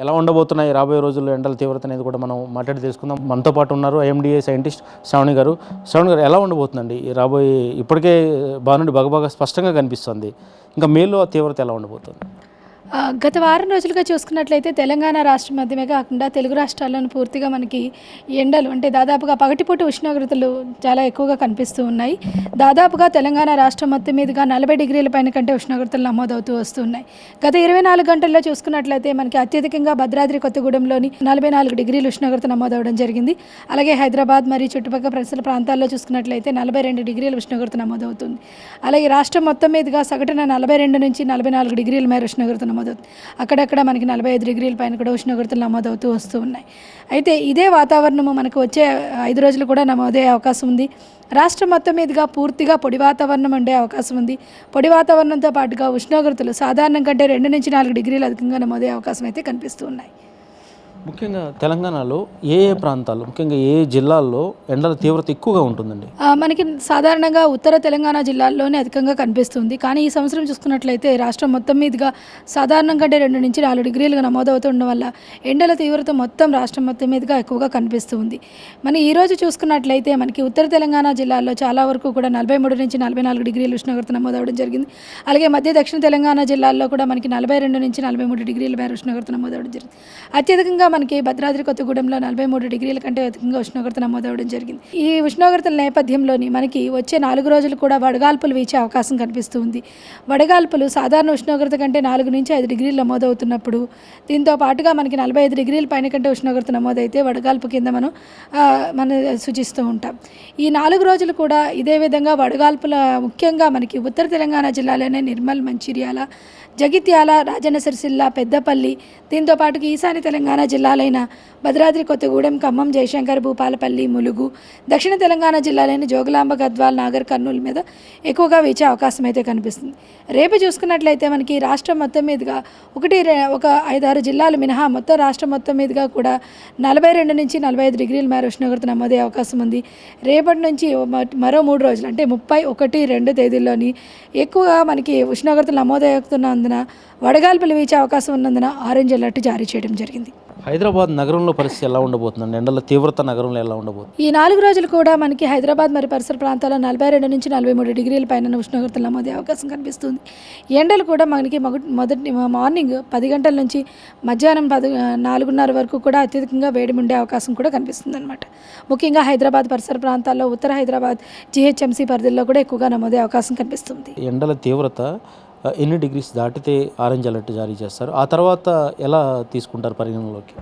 ఎలా ఉండబోతున్నాయి రాబోయే రోజుల్లో ఎండల తీవ్రత అనేది కూడా మనం మాట్లాడి తెలుసుకుందాం. మనతో పాటు ఉన్నారు ఐఎండిఏ సైంటిస్ట్ శ్రావణి గారు. శ్రావణి గారు ఎలా ఉండబోతుందండి రాబోయే ఇప్పటికే బాగుండి బాగా స్పష్టంగా కనిపిస్తుంది. ఇంకా మేలో ఆ తీవ్రత ఎలా ఉండబోతుంది? గత వారం రోజులుగా చూసుకున్నట్లయితే తెలంగాణ రాష్ట్రం మధ్యమే కాకుండా తెలుగు రాష్ట్రాల్లోని పూర్తిగా మనకి ఎండలు అంటే దాదాపుగా పగటిపూట ఉష్ణోగ్రతలు చాలా ఎక్కువగా కనిపిస్తూ ఉన్నాయి. దాదాపుగా తెలంగాణ రాష్ట్రం మొత్తం మీదుగా నలభై డిగ్రీల పైన కంటే ఉష్ణోగ్రతలు నమోదవుతూ వస్తున్నాయి. గత ఇరవై నాలుగు గంటల్లో చూసుకున్నట్లయితే మనకి అత్యధికంగా భద్రాద్రి కొత్తగూడెంలోని నలభై నాలుగు డిగ్రీలు ఉష్ణోగ్రత నమోదవడం జరిగింది. అలాగే హైదరాబాద్ మరియు చుట్టుపక్కల పరిసర ప్రాంతాల్లో చూసుకున్నట్లయితే నలభై రెండు డిగ్రీల ఉష్ణోగ్రత నమోదవుతుంది. అలాగే రాష్ట్రం మొత్తం మీదుగా సగటున నలభై రెండు నుంచి నలభై నాలుగు డిగ్రీల మేర ఉష్ణోగ్రత నమోదవుతుంది. అక్కడక్కడ మనకి నలభై ఐదు డిగ్రీల పైన కూడా ఉష్ణోగ్రతలు నమోదవుతూ వస్తూ ఉన్నాయి. అయితే ఇదే వాతావరణము మనకు వచ్చే ఐదు రోజులు కూడా నమోదయ్యే అవకాశం ఉంది. రాష్ట్రం మొత్తం మీదుగా పూర్తిగా పొడి వాతావరణం ఉండే అవకాశం ఉంది. పొడి వాతావరణంతో పాటుగా ఉష్ణోగ్రతలు సాధారణం కంటే రెండు నుంచి నాలుగు డిగ్రీలు అధికంగా నమోదయ్యే అవకాశం అయితే కనిపిస్తూ ఉన్నాయి. ముఖ్యంగా తెలంగాణలో ఏ ఏ ప్రాంతాల్లో ముఖ్యంగా ఏ జిల్లాల్లో ఎండల తీవ్రత ఎక్కువగా ఉంటుందండి? మనకి సాధారణంగా ఉత్తర తెలంగాణ జిల్లాల్లోనే అధికంగా కనిపిస్తుంది. కానీ ఈ సంవత్సరం చూసుకున్నట్లయితే రాష్ట్రం మొత్తం మీదుగా సాధారణం కంటే రెండు నుంచి నాలుగు డిగ్రీలుగా నమోదవుతుండడం వల్ల ఎండల తీవ్రత మొత్తం రాష్ట్రం మొత్తం మీదుగా ఎక్కువగా కనిపిస్తుంది. మనం ఈరోజు చూసుకున్నట్లయితే మనకి ఉత్తర తెలంగాణ జిల్లాల్లో చాలా వరకు కూడా నలభై మూడు నుంచి నలభై నాలుగు డిగ్రీల ఉష్ణోగ్రత నమోదవడం జరిగింది. అలాగే మధ్య దక్షిణ తెలంగాణ జిల్లాల్లో కూడా మనకి నలభై రెండు నుంచి నలభై మూడు డిగ్రీల మేర ఉష్ణోగ్రత నమోదవడం జరిగింది. అత్యధికంగా మనకి భద్రాద్రి కొత్తగూడెంలో నలభై మూడు డిగ్రీల కంటే అధికంగా ఉష్ణోగ్రత నమోదవడం జరిగింది. ఈ ఉష్ణోగ్రతల నేపథ్యంలోని మనకి వచ్చే నాలుగు రోజులు కూడా వడగాల్పులు వీచే అవకాశం కనిపిస్తుంది వడగాల్పులు సాధారణ ఉష్ణోగ్రత కంటే నాలుగు నుంచి ఐదు డిగ్రీలు నమోదవుతున్నప్పుడు దీంతో పాటుగా మనకి నలభై ఐదు డిగ్రీల పైన కంటే ఉష్ణోగ్రత నమోదైతే వడగాల్పు కింద మనం మనం సూచిస్తూ ఉంటాం. ఈ నాలుగు రోజులు కూడా ఇదే విధంగా వడగాల్పుల ముఖ్యంగా మనకి ఉత్తర తెలంగాణ జిల్లాలోనే నిర్మల్ మంచిర్యాల జగిత్యాల రాజన్న సిరిసిల్ల పెద్దపల్లి దీంతో పాటుగా ఈశాన్య తెలంగాణ జిల్లా జిల్లాలైన భద్రాద్రి కొత్తగూడెం ఖమ్మం జయశంకర్ భూపాలపల్లి ములుగు దక్షిణ తెలంగాణ జిల్లాలైన జోగులాంబ గద్వాల్ నాగర్ కర్నూలు మీద ఎక్కువగా వీచే అవకాశం అయితే కనిపిస్తుంది. రేపు చూసుకున్నట్లయితే మనకి రాష్ట్రం మొత్తం మీదుగా ఒకటి ఒక ఐదారు జిల్లాలు మినహా మొత్తం రాష్ట్రం మొత్తం మీదుగా కూడా నలభై రెండు నుంచి నలభై ఐదు డిగ్రీల మేర ఉష్ణోగ్రత నమోదే అవకాశం ఉంది. రేపటి నుంచి మరో మూడు రోజులు అంటే ముప్పై ఒకటి రెండు తేదీల్లోని ఎక్కువగా మనకి ఉష్ణోగ్రతలు నమోదవుతున్నందున వడగాల్పులు వీచే అవకాశం ఉన్నందున ఆరెంజ్ అలర్ట్ జారీ చేయడం జరిగింది. హైదరాబాద్ నగరంలో పరిస్థితి ఎలా ఉండబోతుందండి ఎండల తీవ్రత నగరంలో ఎలా ఉండబోతుంది? ఈ నాలుగు రోజులు కూడా మనకి హైదరాబాద్ మరి పరిసర ప్రాంతాల్లో నలభై రెండు నుంచి నలభై మూడు డిగ్రీల పైన ఉష్ణోగ్రతలు నమోదే అవకాశం కనిపిస్తుంది. ఎండలు కూడా మనకి మొదటి మార్నింగ్ పది గంటల నుంచి మధ్యాహ్నం పది నాలుగున్నర వరకు కూడా అత్యధికంగా వేడి ఉండే అవకాశం కూడా కనిపిస్తుంది అనమాట ముఖ్యంగా హైదరాబాద్ పరిసర ప్రాంతాల్లో ఉత్తర హైదరాబాద్ జిహెచ్ఎంసీ పరిధిలో కూడా ఎక్కువగా నమోదే అవకాశం కనిపిస్తుంది. ఎండల తీవ్రత ఎన్ని డిగ్రీస్ దాటితే ఆరెంజ్ అలర్ట్ జారీ చేస్తారు? ఆ తర్వాత ఎలా తీసుకుంటారు పరిగణనలోకి?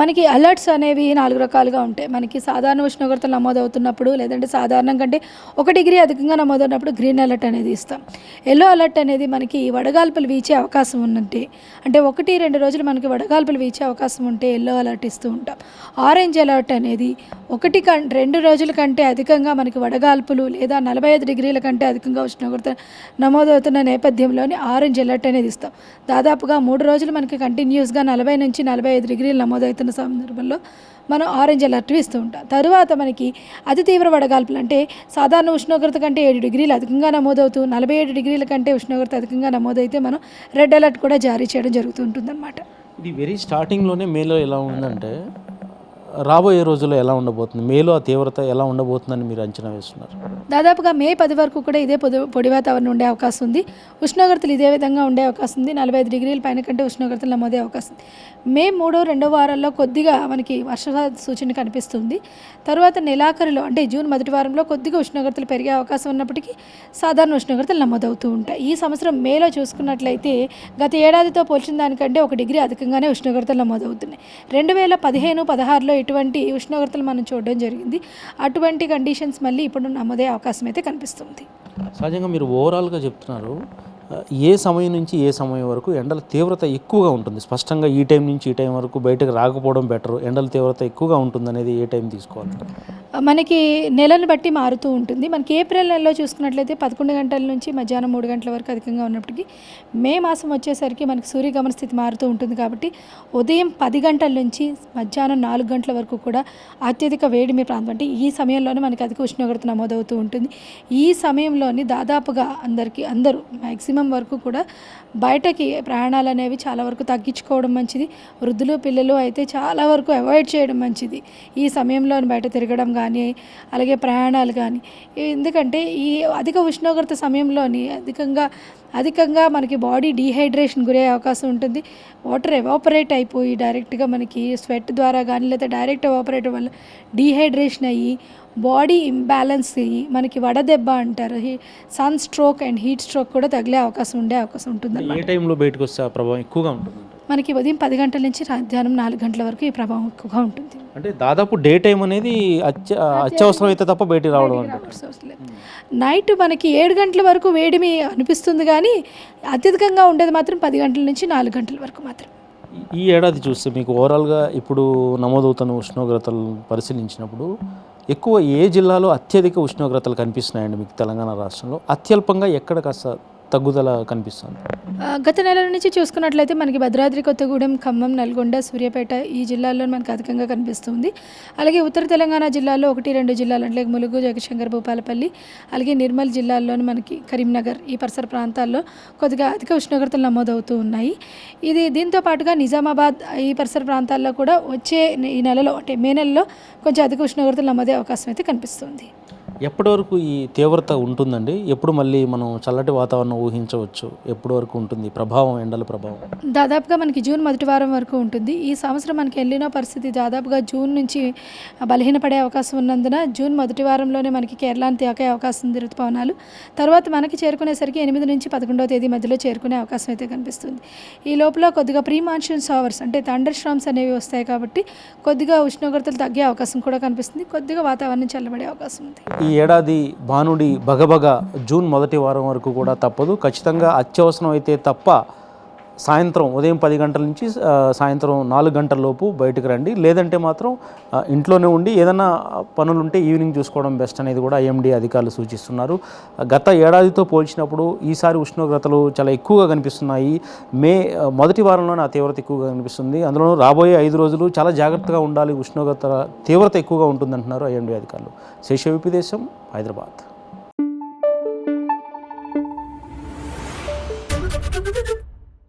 మనకి అలర్ట్స్ అనేవి నాలుగు రకాలుగా ఉంటాయి. మనకి సాధారణ ఉష్ణోగ్రతలు నమోదవుతున్నప్పుడు లేదంటే సాధారణం కంటే ఒక డిగ్రీ అధికంగా నమోదైనప్పుడు గ్రీన్ అలర్ట్ అనేది ఇస్తాం. ఎల్లో అలర్ట్ అనేది మనకి వడగాల్పులు వీచే అవకాశం ఉన్నట్టే అంటే ఒకటి రెండు రోజులు మనకి వడగాల్పులు వీచే అవకాశం ఉంటే ఎల్లో అలర్ట్ ఇస్తూ ఉంటాం. ఆరెంజ్ అలర్ట్ అనేది ఒకటి కం రెండు రోజుల కంటే అధికంగా మనకి వడగాల్పులు లేదా నలభై ఐదు డిగ్రీల కంటే అధికంగా ఉష్ణోగ్రత నమోదవుతున్న నేపథ్యం నేపథ్యంలోనే ఆరెంజ్ అలర్ట్ అనేది ఇస్తాం. దాదాపుగా మూడు రోజులు మనకి కంటిన్యూస్గా నలభై నుంచి నలభై ఐదు డిగ్రీలు నమోదవుతున్న సందర్భంలో మనం ఆరెంజ్ అలర్ట్ ఇస్తూ ఉంటాం. తరువాత మనకి అతి తీవ్ర వడగాల్పులు అంటే సాధారణ ఉష్ణోగ్రత కంటే ఏడు డిగ్రీలు అధికంగా నమోదవుతూ నలభై ఏడు డిగ్రీల కంటే ఉష్ణోగ్రత అధికంగా నమోదైతే మనం రెడ్ అలర్ట్ కూడా జారీ చేయడం జరుగుతూ ఉంటుందన్నమాట. ఇది వెరీ స్టార్టింగ్లోనే మేలో ఎలా ఉందంటే రాబోయే రోజుల్లో ఎలా ఉండబోతుంది? మేలో ఆ తీవ్రత ఎలా ఉండబోతుందని మీరు అంచనా వేస్తున్నారు? దాదాపుగా మే పది వరకు కూడా ఇదే పొడి పొడి వాతావరణం ఉండే అవకాశం ఉంది. ఉష్ణోగ్రతలు ఇదే విధంగా ఉండే అవకాశం ఉంది. నలభై ఐదు డిగ్రీల పైన కంటే ఉష్ణోగ్రతలు నమోదే అవకాశం ఉంది. మే మూడో రెండో వారాల్లో కొద్దిగా మనకి వర్ష సూచన కనిపిస్తుంది. తర్వాత నెలాఖరులో అంటే జూన్ మొదటి వారంలో కొద్దిగా ఉష్ణోగ్రతలు పెరిగే అవకాశం ఉన్నప్పటికీ సాధారణ ఉష్ణోగ్రతలు నమోదవుతూ ఉంటాయి. ఈ సంవత్సరం మేలో చూసుకున్నట్లయితే గత ఏడాదితో పోల్చిన దానికంటే ఒక డిగ్రీ అధికంగానే ఉష్ణోగ్రతలు నమోదవుతున్నాయి. రెండు వేల పదిహేను పదహారులో ఇటువంటి ఉష్ణోగ్రతలు మనం చూడడం జరిగింది. అటువంటి కండిషన్స్ మళ్ళీ ఇప్పుడు నమోదే అవకాశం అయితే కనిపిస్తుంది. సహజంగా మీరు ఓవరాల్గా చెప్తున్నారు. ఏ సమయం నుంచి ఏ సమయం వరకు ఎండల తీవ్రత ఎక్కువగా ఉంటుంది? స్పష్టంగా ఈ టైం నుంచి ఈ టైం వరకు బయటకు రాకపోవడం బెటర్ ఎండల తీవ్రత ఎక్కువగా ఉంటుంది అనేది ఏ టైం తీసుకోవాలి? మనకి నెలను బట్టి మారుతూ ఉంటుంది. మనకి ఏప్రిల్ నెలలో చూసుకున్నట్లయితే పదకొండు గంటల నుంచి మధ్యాహ్నం మూడు గంటల వరకు అధికంగా ఉన్నప్పటికీ మే మాసం వచ్చేసరికి మనకి సూర్యగమన స్థితి మారుతూ ఉంటుంది కాబట్టి ఉదయం పది గంటల నుంచి మధ్యాహ్నం నాలుగు గంటల వరకు కూడా అత్యధిక వేడిమి ప్రాంతం. అంటే ఈ సమయంలోనే మనకి అధిక ఉష్ణోగ్రత నమోదవుతూ ఉంటుంది. ఈ సమయంలోని దాదాపుగా అందరికీ అందరూ మ్యాక్సిమం మాక్సిమం వరకు కూడా బయటకి ప్రయాణాలు అనేవి చాలా వరకు తగ్గించుకోవడం మంచిది. వృద్ధులు పిల్లలు అయితే చాలా వరకు అవాయిడ్ చేయడం మంచిది. ఈ సమయంలో బయట తిరగడం కానీ అలాగే ప్రయాణాలు కానీ ఎందుకంటే ఈ అధిక ఉష్ణోగ్రత సమయంలోని అధికంగా అధికంగా మనకి బాడీ డీహైడ్రేషన్ గురయ్యే అవకాశం ఉంటుంది. వాటర్ ఎవాపరేట్ అయిపోయి డైరెక్ట్గా మనకి స్వెట్ ద్వారా కానీ లేదా డైరెక్ట్ ఎవాపరేట్ వల్ల డీహైడ్రేషన్ అయ్యి బాడీ ఇంబ్యాలెన్స్ మనకి వడదెబ్బ అంటారు. Sun stroke and heat stroke కూడా తగిలే అవకాశం ఉండే అవకాశం ఉంటుంది ఏ టైంలో బయటకు వస్తే ఆ ప్రభావం ఎక్కువగా ఉంటుంది మనకి ఉదయం పది గంటల నుంచి మధ్యాహ్నం నాలుగు గంటల వరకు ఈ ప్రభావం ఎక్కువగా ఉంటుంది. అంటే దాదాపు డే టైం అనేది అత్య అత్యవసరం. అయితే తప్ప బయటికి రావడం. నైట్ మనకి ఏడు గంటల వరకు వేడిమి అనిపిస్తుంది కానీ అత్యధికంగా ఉండేది మాత్రం పది గంటల నుంచి నాలుగు గంటల వరకు మాత్రం. ఈ ఏడాది చూస్తే మీకు ఓవరాల్గా ఇప్పుడు నమోదవుతున్న ఉష్ణోగ్రతలు పరిశీలించినప్పుడు ఎక్కువ ఏ జిల్లాలో అత్యధిక ఉష్ణోగ్రతలు కనిపిస్తున్నాయండి మీకు తెలంగాణ రాష్ట్రంలో? అత్యల్పంగా ఎక్కడ కాస్త తగ్గుదల కనిపిస్తుంది. గత నెల నుంచి చూసుకున్నట్లయితే మనకి భద్రాద్రి కొత్తగూడెం ఖమ్మం నల్గొండ సూర్యాపేట ఈ జిల్లాల్లో మనకు అధికంగా కనిపిస్తుంది. అలాగే ఉత్తర తెలంగాణ జిల్లాలో ఒకటి రెండు జిల్లాలు అంటే ములుగు జగశంకర్ భూపాలపల్లి అలాగే నిర్మల్ జిల్లాల్లోని మనకి కరీంనగర్ ఈ పరిసర ప్రాంతాల్లో కొద్దిగా అధిక ఉష్ణోగ్రతలు నమోదవుతూ ఉన్నాయి. ఇది దీంతో పాటుగా నిజామాబాద్ ఈ పరిసర ప్రాంతాల్లో కూడా వచ్చే ఈ నెలలో అంటే మే నెలలో కొంచెం అధిక ఉష్ణోగ్రతలు నమోదే అవకాశం అయితే కనిపిస్తుంది. ఎప్పటి వరకు ఈ తీవ్రత ఉంటుందండి? ఎప్పుడు మళ్ళీ మనం చల్లటి వాతావరణం ఊహించవచ్చు? ఎప్పటి వరకు ఉంటుంది? ప్రభావం ఎండల ప్రభావం? దాదాపుగా మనకి జూన్ మొదటి వారం వరకు ఉంటుంది. ఈ సంవత్సరం మనకి ఎల్లినో పరిస్థితి దాదాపుగా జూన్ నుంచి బలహీనపడే అవకాశం ఉన్నందున జూన్ మొదటి వారంలోనే మనకి కేరళాన్ని తాకే అవకాశం ఉంది ఋతుపవనాలు తర్వాత మనకి చేరుకునేసరికి ఎనిమిది నుంచి పదకొండవ తేదీ మధ్యలో చేరుకునే అవకాశం అయితే కనిపిస్తుంది. ఈ లోపల కొద్దిగా ప్రీ మాన్సూన్ సవర్స్ అంటే థండర్ స్ట్రామ్స్ అనేవి వస్తాయి కాబట్టి కొద్దిగా ఉష్ణోగ్రతలు తగ్గే అవకాశం కూడా కనిపిస్తుంది. కొద్దిగా వాతావరణం చల్లబడే అవకాశం ఉంది. ఈ ఏడాది భానుడి భగభగ జూన్ మొదటి వారం వరకు కూడా తప్పదు. ఖచ్చితంగా అత్యవసరం అయితే తప్ప సాయంత్రం ఉదయం పది గంటల నుంచి సాయంత్రం నాలుగు గంటల లోపు బయటకు రండి. లేదంటే మాత్రం ఇంట్లోనే ఉండి ఏదైనా పనులుంటే ఈవినింగ్ చూసుకోవడం బెస్ట్ అనేది కూడా ఐఎండి అధికారులు సూచిస్తున్నారు. గత ఏడాదితో పోల్చినప్పుడు ఈసారి ఉష్ణోగ్రతలు చాలా ఎక్కువగా కనిపిస్తున్నాయి. మే మొదటి వారంలోనే ఆ తీవ్రత ఎక్కువగా కనిపిస్తుంది. అందులో రాబోయే ఐదు రోజులు చాలా జాగ్రత్తగా ఉండాలి. ఉష్ణోగ్రత తీవ్రత ఎక్కువగా ఉంటుందంటున్నారు ఐఎండి అధికారులు. శేషవిపి దేశం హైదరాబాద్.